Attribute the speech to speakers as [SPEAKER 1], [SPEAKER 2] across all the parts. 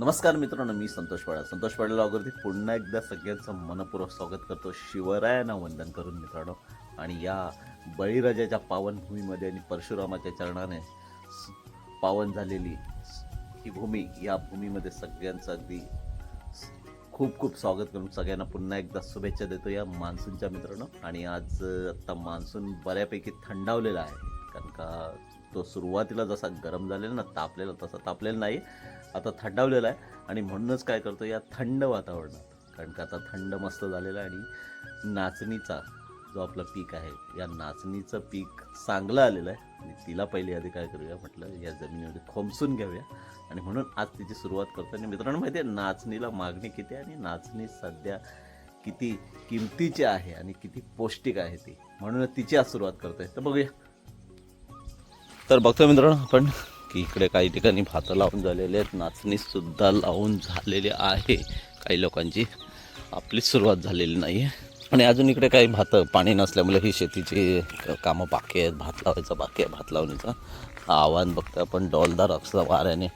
[SPEAKER 1] नमस्कार मित्रांनो मी संतोष पाडा. संतोष पाडा लॉगवरती पुन्हा एकदा सगळ्यांचं मनपूर्वक स्वागत करतो. शिवरायांना वंदन करून मित्रांनो. आणि या बळीराजाच्या पावनभूमीमध्ये आणि परशुरामाच्या चरणाने पावन झालेली ही भूमी या भूमीमध्ये सगळ्यांचं अगदी खूप खूप स्वागत करून सगळ्यांना पुन्हा एकदा शुभेच्छा देतो या मान्सूनच्या मित्रांनो. आणि आज आत्ता मान्सून बऱ्यापैकी थंडावलेला आहे. कारण का तो सुरुवातीला जसा गरम झालेला ना तापलेला तसा तापलेला नाही. आता थंडावलेला आहे. आणि म्हणूनच काय करतो या थंड वातावरणात. कारण का आता थंड मस्त झालेलं आहे आणि नाचणीचा जो आपला पीक आहे या नाचणीचं पीक चांगलं आलेलं आहे. आणि तिला पहिले आधी काय करूया म्हटलं या जमिनीमध्ये खोमसून घेऊया. आणि म्हणून आज तिची सुरुवात करतो. आणि मित्रांनो माहिती आहे नाचणीला मागणी किती आहे आणि नाचणी सध्या किती किमतीची आहे आणि किती पौष्टिक आहे ती. म्हणून तिची आज सुरुवात करतोय. तर बघूया. तर बघतो मित्रांनो आपण. की इकडे काही ठिकाणी भातं लावून झालेले आहेत नाचणी सुद्धा लावून झालेली आहे. काही लोकांची आपलीच सुरुवात झालेली नाही आहे आणि अजून इकडे काही भातं पाणी नसल्यामुळे ही शेतीची कामं बाकी आहेत. भात लावायचं बाकी आहे भात लावण्याचं हा आव्हान बघतोय आपण. डोलदार असं वाऱ्याने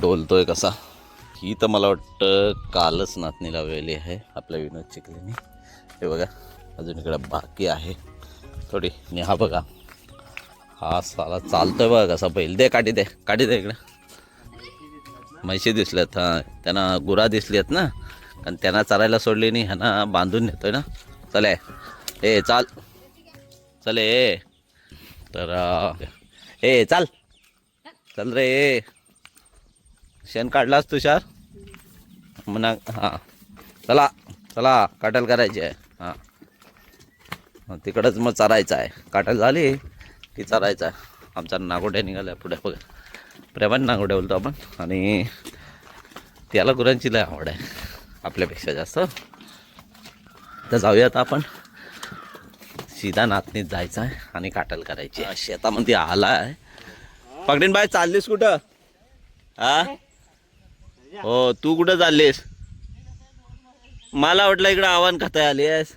[SPEAKER 1] डोलतोय कसा. ही तर मला वाटतं कालच नाचणी लावलेली आहे आपल्या विनोद चिखलेने. हे बघा अजून इकडे बाकी आहे. थोडी आणि हा बघा. हा साला चालतोय बघा कसा बैल. दे काठी दे काठी दे इकडे. म्हैशी दिसल्यात हां. त्यांना गुरा दिसली आहेत ना. कारण त्यांना चरायला सोडली नाही ह्यांना बांधून नेतोय ना. चले ए. चाल. चले ए. तर ए चाल. चल रे ए. शेण काढलास तुषार म्हणा हां. चला चला काटल करायची आहे. हां. तिकडंच मग चरायचं आहे. काटल झाली. की चालायचा आमचा नागोड्या निघाल्या पुढे बघा प्रेमाने नागोड्या बोलतो आपण. आणि त्याला गुरांची लय आवड आहे. आपल्यापेक्षा जास्त. तर जाऊयात आपण. सीधा नातनीत जायचं आहे आणि काटल करायची आहे. शेतामध्ये आला आहे. पकडीन बाय चाललीस कुठं? हा हो तू कुठं चाललीस? मला वाटलं इकडं आव्हान खाता आली आहेस.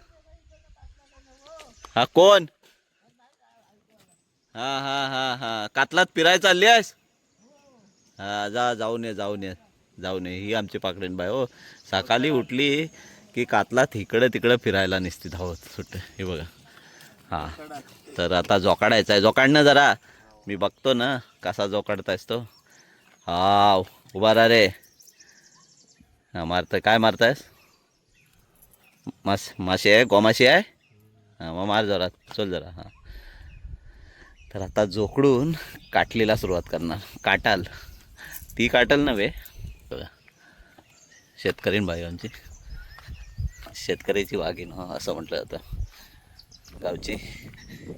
[SPEAKER 1] हा कोण? हा हा हा हा. कातलात फिरायला चालली आहेस? हा जा जाऊन ये जाऊन ये जाऊन ये. ही आमची पाकडीन बाय हो. सकाळी उठली की कातलात इकडं तिकडं फिरायला निसती धावत हो. सुट्ट. हे बघा. हा. तर आता जोकाडायचा आहे. जोकाडणं जरा. मी बघतो ना कसा जोकाडतायस तो. हा उभा रा रे. हा मारताय. काय मारतायस? मास माशी आहे? गोमाशी आहे? हां मग मार जरा. चल जरा. हां. तर आता जोकडून काटलेला सुरुवात करणार. काटाल. ती काटाल नव्हे. बघा. शेतकरी शेतकऱ्याची वाघीण असं म्हटलं जातं. गावची.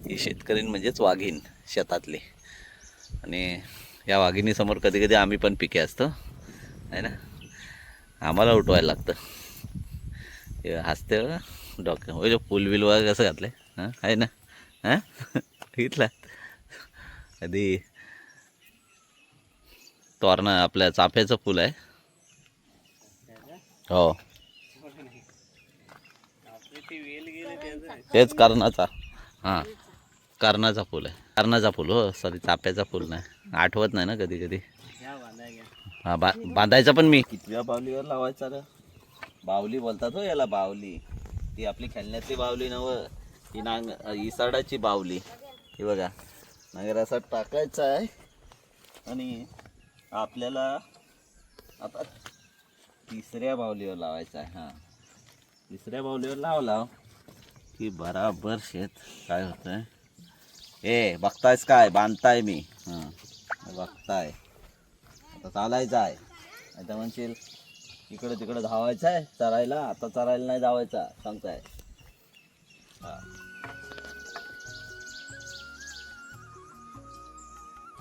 [SPEAKER 1] ही शेतकरी म्हणजेच वाघीण शेतातली. आणि या वाघिणीसमोर कधी कधी आम्ही पण पिके असतो. आहे ना? आम्हाला उठवायला लागतं. हसते बघा. डॉक्टर हो फुल बिल वगैरे कसं घातलं हां? आहे ना? हां? बघितलं कधी? तोरणं आपल्या चाफ्याचं फुल आहे. हो. तेच कर्णाचा. हां. कर्णाचा फुल आहे. कर्णाचा फुल हो. सॉरी चाफ्याचा फुल नाही. आठवत नाही ना कधी कधी. हा बा बांधायचा पण मी. कितव्या बावलीवर लावायचा रे? बावली बोलतात हो याला बावली. ती आपली खेळण्यातली बावली नव ही नांग इसरडाची बावली. ही बघा. नगर असा टाकायचा आहे. आणि आपल्याला आता तिसऱ्या बावलीवर लावायचा आहे हां. तिसऱ्या बावलीवर लाव लाव. की बराबर शेत काय होतंय? ए बघतायस काय? बांधताय मी. हां बघताय. आता चालायचं आहे. आता म्हणशील इकडं तिकडं धावायचं आहे चरायला आता चरायला नाही धावायचा सांगताय. हां.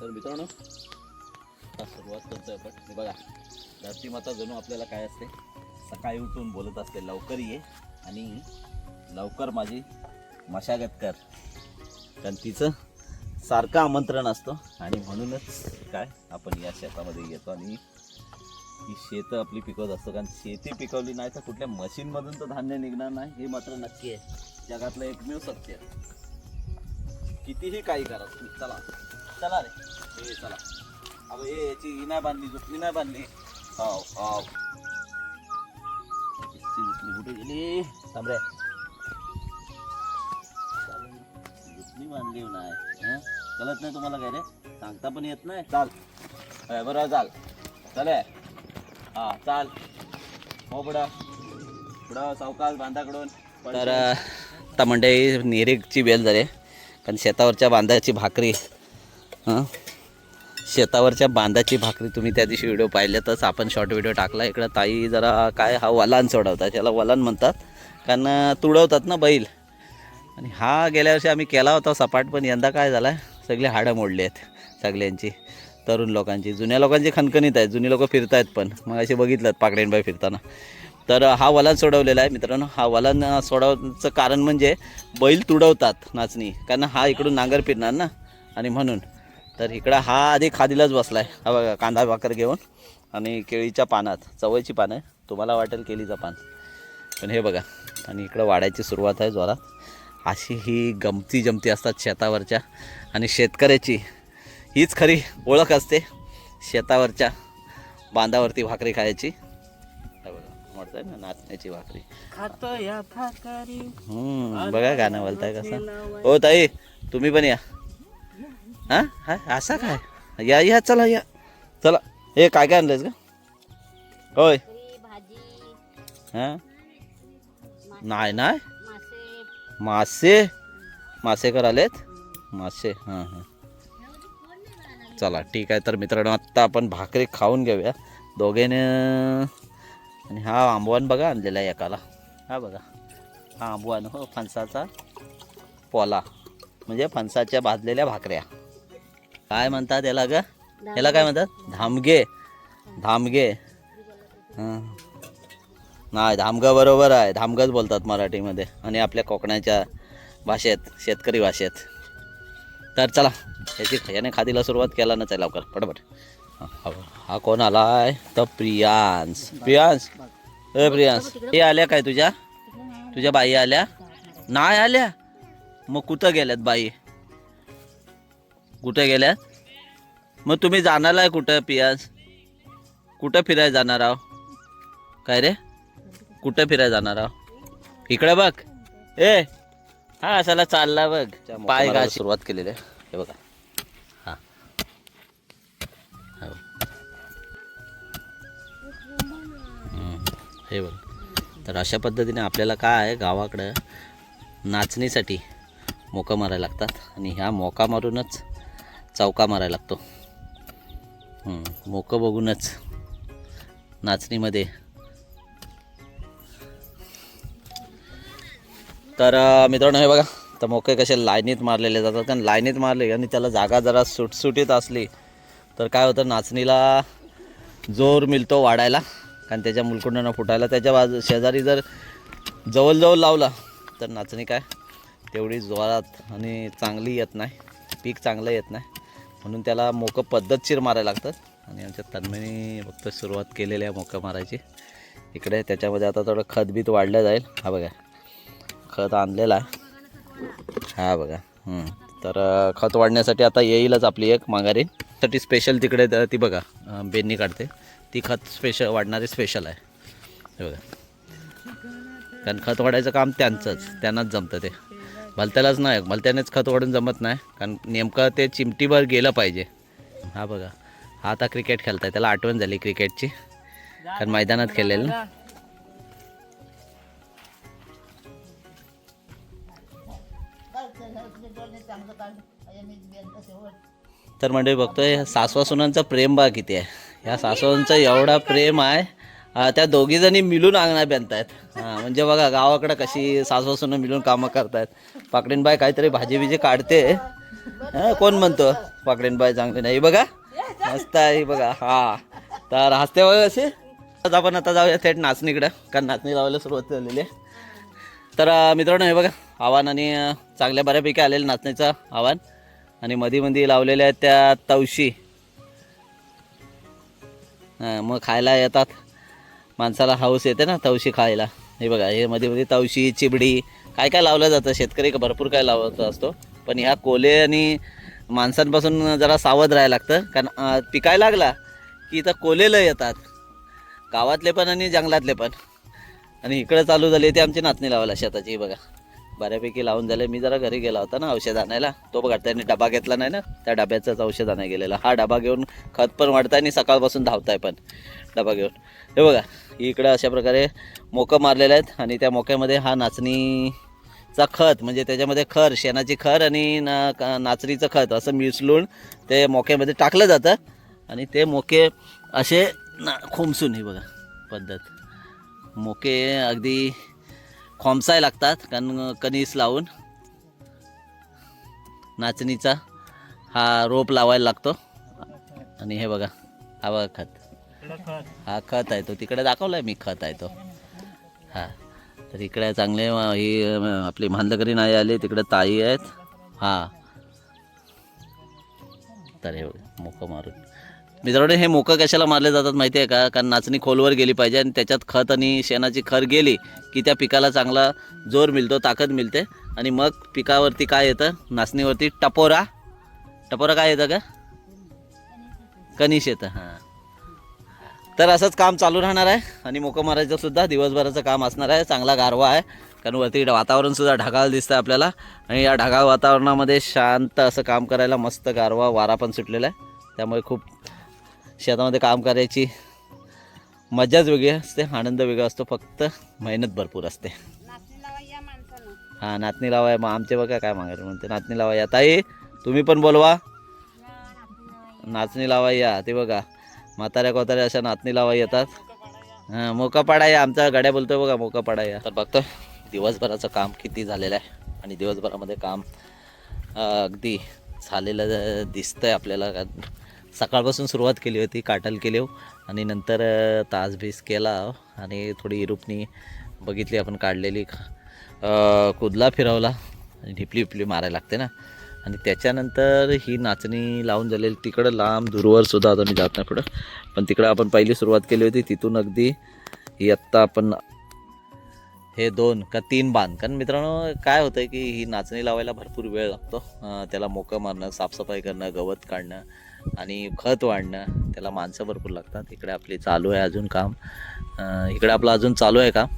[SPEAKER 1] तर मित्रांनो आता सुरुवात करतोय आपण. बघा धरती माता जणू आपल्याला काय असते? सकाळी उठून बोलत असते लवकर ये. आणि लवकर माझी मशागत कर. कारण तिचं सारखं आमंत्रण असतं. आणि म्हणूनच काय आपण या शेतामध्ये येतो. आणि ही शेतं आपली पिकवत असतो. कारण शेती पिकवली नाही तर कुठल्या मशीनमधून तर धान्य निघणार नाही हे मात्र नक्की आहे. जगातलं एकमेव सत्य कितीही काही करा चला. चला रे. हे चला. अबे हे याची नाही बांधली जुकली नाही बांधली. हाव हाव. ती उचली कुठे गेली? थांब रे. उचली बांधली नाही. हं? कळत नाही तुम्हाला काय रे? सांगता पण येत नाही. चाल. अय, बरं चाल. चल हे. हा चाल. हो पुढं. पुढं सावकाश बांधाकडून. तर आता मंडळी निरेगची वेल झाली कारण शेतावरच्या बांधाची भाकरी हां? शेतावरच्या बांधाची भाकरी तुम्ही त्या दिवशी व्हिडिओ पाहिल्यातच आपण शॉर्ट व्हिडिओ टाकला. इकडं ताई जरा काय हा वलान सोडवतात त्याला वलान म्हणतात. कारण तुडवतात ना बैल. आणि हा गेल्या वर्षी आम्ही केला होता सपाट पण यंदा काय झाला सगळी हाडं मोडली आहेत सगळ्यांची. तरुण लोकांची. जुन्या लोकांची खणखणीत आहेत जुनी लोकं फिरत आहेत पण. मग असे बघितलं पाकडेनबाई फिरताना. तर हा वलान सोडवलेला आहे मित्रांनो. हा वलान सोडवचं कारण म्हणजे बैल तुडवतात नाचणी. कारण हा इकडून नांगर फिरणार ना. आणि म्हणून तर इकडं हा आधी खादीलाच बसला आहे हा बघा कांदा भाकर घेऊन आणि केळीच्या पानात चवळीची पानं आहे. तुम्हाला वाटेल केळीचं पान. पण हे बघा आणि इकडं वाढायची सुरुवात आहे जोरात. अशी ही गमती जमती असतात शेतावरच्या. आणि शेतकऱ्याची हीच खरी ओळख असते शेतावरच्या बांधावरती भाकरी खायची. ना नाचण्याची भाकरी. बघा गाणं बोलताय कसं. हो ताई तुम्ही पण या. हा? हा? असा काय? या या चला या. चला. हे काय काय आणलंयस का होय. हां? नाही नाही? मासे. मासे कर आलेत मासे हां हां. चला ठीक आहे. तर मित्रांनो आत्ता आपण भाकरी खाऊन घेऊया. दोघेने. आणि हा आंबवान बघा आणलेला आहे एकाला. हा बघा. हा आंबवान हो फणसाचा पोला. म्हणजे फणसाच्या भाजलेल्या भाकऱ्या. काय म्हणतात याला ग? याला काय म्हणतात? धामगे. धामगे. हां. नाही धामगा बरोबर आहे. धामगच बोलतात मराठीमध्ये आणि आपल्या कोकणाच्या भाषेत शेतकरी भाषेत. तर चला याची याने खादीला सुरुवात केला ना चला लवकर. पटापट. हा, कोण आलाय? तर प्रियांश. प्रियांश? ए प्रियांश हे आल्या काय तुझ्या? तुझ्या बाई आल्या? नाही आल्या? मग कुठं गेल्यात बाई? कुठं गेल्यात मग तुम्ही जाणार आहे कुठं प्रियांश कुठं फिरायला जाणार आहो? काय रे? कुठं फिरायला जाणार आहो? इकडे बघ. ए हा असाला चालला बघ? पाय का सुरुवात केलेली आहे हे बघा. हा. हो. हे बघ. तर अशा पद्धतीने आपल्याला काय आहे? गावाकडं नाचणीसाठी मोका मारायला लागतात. आणि ह्या मोका मारूनच चौका मारायला लागतो. मोकं बघूनच नाचणीमध्ये. तर मित्रांनो हे बघा तर मोके कसे लाईनीत मारलेले जातात. कारण लाईनीत मारले आणि त्याला जागा जरा सुटसुटीत असली तर काय होतं नाचणीला जोर मिळतो वाढायला. कारण त्याच्या मुलकुंडानं फुटायला. त्याच्या बाजू शेजारी जर जवळजवळ लावला तर नाचणी काय तेवढी जोरात आणि चांगली येत नाही. पीक चांगलं येत नाही. म्हणून त्याला मोकं पद्धतशीर मारायला लागतात. आणि आमच्या तन्मयनी फक्त सुरुवात केलेली आहे मोकं मारायची. इकडे त्याच्यामध्ये आता थोडं खतबीत वाढलं जाईल. हा बघा. खत आणलेला. आहे हा बघा. तर खत वाढण्यासाठी आता येईलच आपली एक माघारी. साठी स्पेशल तिकडे ती बघा अं, काढते. ती खत स्पेशल वाढणारी स्पेशल आहे. बघा. कारण खत वाढायचं काम त्यांचंच. त्यांनाच जमतं ते. भलत्यालाच नाही भलत्यानेच खत वाढून जमत नाही. कारण नेमकं ते चिमटीभर गेलं पाहिजे. हा बघा हा आता क्रिकेट खेळताय त्याला आठवण झाली क्रिकेटची कारण मैदानात खेळलेलं ना. तर मंडळी बघतोय सासवा प्रेम बा किती आहे. ह्या सासवांचं एवढा प्रेम आहे. त्या दोघी जणी मिळून अंगणा बांधतायत. हां म्हणजे बघा गावाकडं कशी सासवा सुनं मिळून कामं करतायत. पाकडीनबाई काहीतरी भाजी बिजी काढते. कोण म्हणतो? बाय चांगली नाही. बघा मस्त आहे बघा. हा. तर हसते बघा असे आज आपण आता जाऊया थेट नाचणीकडं कारण नाचणी लावायला सुरुवात झालेली आहे. तर मित्रांनो हे बघा आव्हान आणि चांगल्या बऱ्यापैकी आलेलं नाचणीचं आव्हान. आणि मध्ये मध्ये लावलेल्या आहेत त्या तवशी. मग खायला येतात. माणसाला हाऊस येते ना तवशी खायला. हे बघा हे मध्ये मध्ये तवशी चिबडी काय काय लावलं जातं? शेतकरी भरपूर काय लावत असतो. पण ह्या कोले आणि माणसांपासून जरा सावध राहायला लागतं. कारण पिकायला लागला की इथं कोलेलं येतात. गावातले पण आणि जंगलातले पण. आणि इकडं चालू झाले ते आमची नाचणी लावायला शेताची बघा. बऱ्यापैकी लावून झाले. मी जरा घरी गेला होता ना औषध आणायला. तो बघा त्यांनी डबा घेतला नाही ना? त्या डब्याचाच औषध आणायला गेलेला. हा डबा घेऊन खत पण वाढताय आणि सकाळपासून धावताय पण. डबा घेऊन. हे बघा इकडं अशा प्रकारे मोकं मारलेले आहेत आणि त्या मोक्यामध्ये हा नाचणीचा खत म्हणजे त्याच्यामध्ये खर शेणाची खर आणि ना का- नाचणीचं खत असं मिसळून ते मोक्यामध्ये टाकलं जातं. आणि ते मोके असे ना खुमसून हे बघा पद्धत. मोके अगदी खोमसाय लागतात कण कणीस लावून नाचणीचा हा रोप लावायला लागतो. आणि हे बघा हा बघा खत. हा खत आहे तो. तिकडे दाखवलाय मी खत आहे तो. हा. तर इकडे चांगले ही आपली मांदकरी नाही आली तिकडे ताई आहेत. हा. तर हे बघा, मोकं मारून. मित्रांनो हे मोकं कशाला मारले जातात माहिती आहे का? कारण नाचणी खोलवर गेली पाहिजे आणि त्याच्यात खत आणि शेणाची खर गेली की त्या पिकाला चांगला जोर मिळतो ताकद मिळते. आणि मग पिकावरती काय येतं? नाचणीवरती टपोरा. टपोरा काय येतं का कनिश येतं हां. तर असंच काम चालू राहणार आहे. आणि मोकं मारायचं सुद्धा दिवसभराचं काम असणार आहे. चांगला गारवा आहे. कारण वरती वातावरण सुद्धा ढगाळ दिसतं आपल्याला. आणि या ढगाळ वातावरणामध्ये शांत असं काम करायला मस्त गारवा वारा पण सुटलेला आहे. त्यामुळे खूप शेतामध्ये काम करायची मजाच वेगळी असते आनंद वेगळा असतो फक्त मेहनत भरपूर असते. हां नातनी लावाय मग आमचे बघा काय मागायला म्हणते नातनी लावा या ताई तुम्ही पण बोलवा. नाचणी लावा या ते बघा. म्हाताऱ्या कोताऱ्या अशा नाचणी लावा येतात. हां मोका पाडा या आमचा गाड्या बोलतोय बघा मोका पाडा या तर बघतो दिवसभराचं काम किती झालेलं आहे आणि दिवसभरामध्ये काम अगदी झालेलं दिसतंय आपल्याला. सकाळपासून सुरुवात केली होती काटल केली. आणि नंतर तास तासबीस केला. आणि थोडी इरुपनी बघितली आपण काढलेली. कुदला फिरवला. आणि ढिपली विपली मारायला लागते ना. आणि त्याच्यानंतर ही नाचणी लावून झालेली. तिकडं लांब दूरवर सुद्धा आता मी जात नाही पुढं. पण तिकडं आपण पहिली सुरुवात केली होती. तिथून अगदी ही आत्ता आपण हे दोन का तीन बांध. कारण मित्रांनो काय होतं की ही नाचणी लावायला भरपूर वेळ लागतो. त्याला मोकं मारणं साफसफाई करणं गवत काढणं आणि खत वाढणं त्याला माणसं भरपूर लागतात. इकडे आपली चालू आहे अजून काम. इकडे आपलं अजून चालू आहे काम.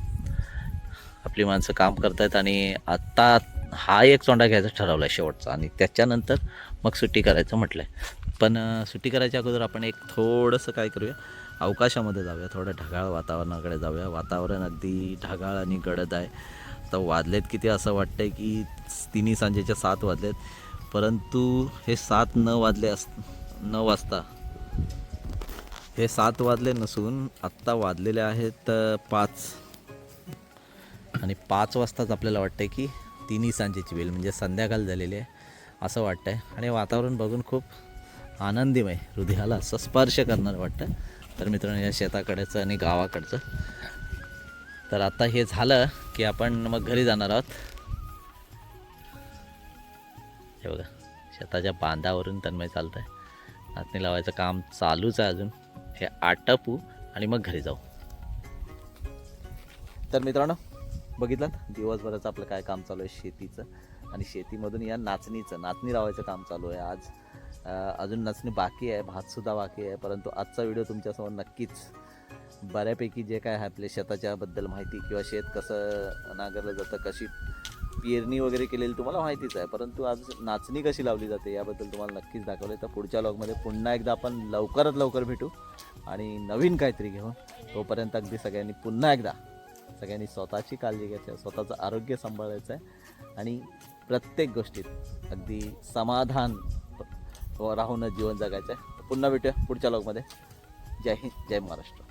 [SPEAKER 1] आपली माणसं काम करतायत आणि आत्ता हा एक चोंडा घ्यायचा ठरवला आहे शेवटचा आणि त्याच्यानंतर मग सुट्टी करायचं म्हटलं आहे पण सुट्टी करायच्या अगोदर आपण एक थोडंसं काय करूया? अवकाशामध्ये जाऊया थोडं ढगाळ वातावरणाकडे जाऊया. वातावरण अगदी ढगाळ आणि गडद आहे. आता वाजलेत किती असं वाटतंय की तिन्ही सांजेच्या सात वाजलेत. परंतु हे सात न वाजले अस नऊ वाजता. हे सात वाजले नसून आत्ता वाजलेले आहेत पाच. आणि पाच वाजताच आपल्याला वाटतं की तिन्ही सांजेची वेळ म्हणजे संध्याकाळ झालेली आहे असं वाटतंय. आणि वातावरण बघून खूप आनंदीमय हृदयाला असं स्पर्श करणार वाटतं तर मित्रांनो या शेताकडचं आणि गावाकडचं. तर आता हे झालं की आपण मग घरी जाणार आहोत. हे बघा शेताच्या बांधावरून तन्मय चालतं आहे नाचणी लावायचं काम चालूच आहे अजून. हे आटपू आणि मग घरी जाऊ. तर मित्रांनो बघितलं दिवसभराचं आपलं काय काम चालू आहे? शेतीचं. आणि शेतीमधून या नाचणीचं नाचणी लावायचं काम चालू आहे आज. अजून नाचणी बाकी आहे भातसुद्धा बाकी आहे परंतु आजचा व्हिडिओ तुमच्यासमोर नक्कीच बऱ्यापैकी जे काय आहे आपल्या शेताच्याबद्दल माहिती किंवा शेत कसं नांगरलं जातं कशी पेरणी वगैरे केलेली तुम्हाला माहितीच आहे परंतु आज नाचणी कशी लावली जाते याबद्दल तुम्हाला नक्कीच दाखवलं तर पुढच्या लॉगमध्ये पुन्हा एकदा आपण लवकरात लवकर भेटू आणि नवीन काहीतरी घेऊन तोपर्यंत अगदी सगळ्यांनी पुन्हा एकदा सगळ्यांनी स्वतःची काळजी घ्यायची आहे स्वतःचं आरोग्य सांभाळायचं आहे आणि प्रत्येक गोष्टीत अगदी समाधान राहून जीवन जगायचं आहे. पुन्हा भेटूया पुढच्या लॉगमध्ये जय हिंद जय महाराष्ट्र.